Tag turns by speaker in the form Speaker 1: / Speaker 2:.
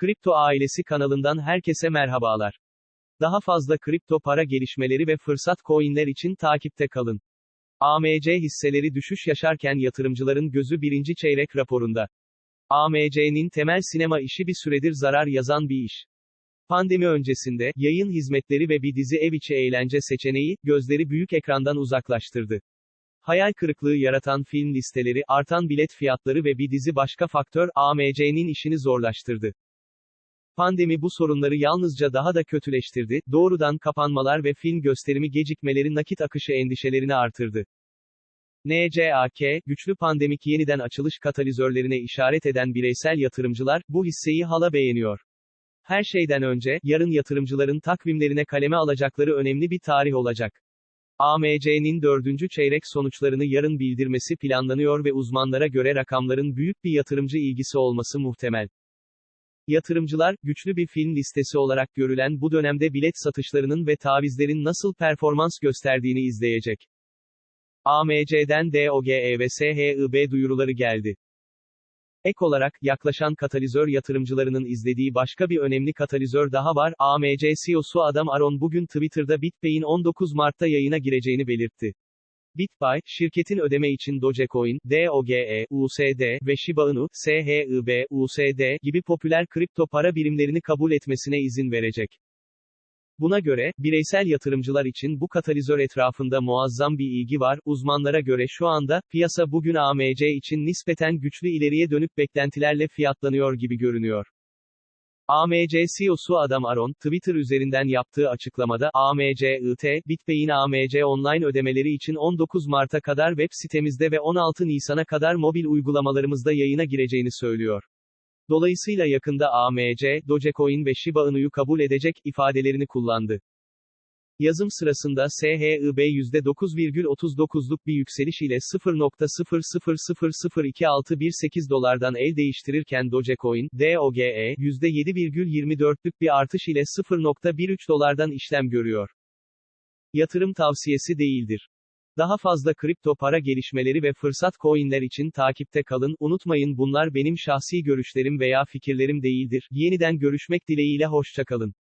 Speaker 1: Kripto Ailesi kanalından herkese merhabalar. Daha fazla kripto para gelişmeleri ve fırsat coinler için takipte kalın. AMC hisseleri düşüş yaşarken yatırımcıların gözü birinci çeyrek raporunda. AMC'nin temel sinema işi bir süredir zarar yazan bir iş. Pandemi öncesinde, yayın hizmetleri ve bir dizi ev içi eğlence seçeneği, gözleri büyük ekrandan uzaklaştırdı. Hayal kırıklığı yaratan film listeleri, artan bilet fiyatları ve bir dizi başka faktör, AMC'nin işini zorlaştırdı. Pandemi bu sorunları yalnızca daha da kötüleştirdi, doğrudan kapanmalar ve film gösterimi gecikmeleri nakit akışı endişelerini artırdı. NCAK, güçlü pandemik yeniden açılış katalizörlerine işaret eden bireysel yatırımcılar, bu hisseyi hala beğeniyor. Her şeyden önce, yarın yatırımcıların takvimlerine kaleme alacakları önemli bir tarih olacak. AMC'nin dördüncü çeyrek sonuçlarını yarın bildirmesi planlanıyor ve uzmanlara göre rakamların büyük bir yatırımcı ilgisi olması muhtemel. Yatırımcılar, güçlü bir film listesi olarak görülen bu dönemde bilet satışlarının ve tavizlerin nasıl performans gösterdiğini izleyecek. AMC'den DOGE ve SHIB duyuruları geldi. Ek olarak, yaklaşan katalizör yatırımcılarının izlediği başka bir önemli katalizör daha var. AMC CEO'su Adam Aron bugün Twitter'da BitPay'in 19 Mart'ta yayına gireceğini belirtti. BitPay, şirketin ödeme için Dogecoin, DOGE, USD ve Shiba Inu, SHIB, USD gibi popüler kripto para birimlerini kabul etmesine izin verecek. Buna göre, bireysel yatırımcılar için bu katalizör etrafında muazzam bir ilgi var. Uzmanlara göre şu anda, piyasa bugün AMC için nispeten güçlü ileriye dönük beklentilerle fiyatlanıyor gibi görünüyor. AMC CEO'su Adam Aron, Twitter üzerinden yaptığı açıklamada, AMC IT, BitPay'in AMC online ödemeleri için 19 Mart'a kadar web sitemizde ve 16 Nisan'a kadar mobil uygulamalarımızda yayına gireceğini söylüyor. Dolayısıyla yakında AMC, Dogecoin ve Shiba Inu'yu kabul edecek ifadelerini kullandı. Yazım sırasında SHIB %9,39'luk bir yükseliş ile 0.00002618 dolardan el değiştirirken Dogecoin, DOGE, %7,24'lük bir artış ile 0.13 dolardan işlem görüyor. Yatırım tavsiyesi değildir. Daha fazla kripto para gelişmeleri ve fırsat coinler için takipte kalın. Unutmayın bunlar benim şahsi görüşlerim veya fikirlerim değildir. Yeniden görüşmek dileğiyle hoşçakalın.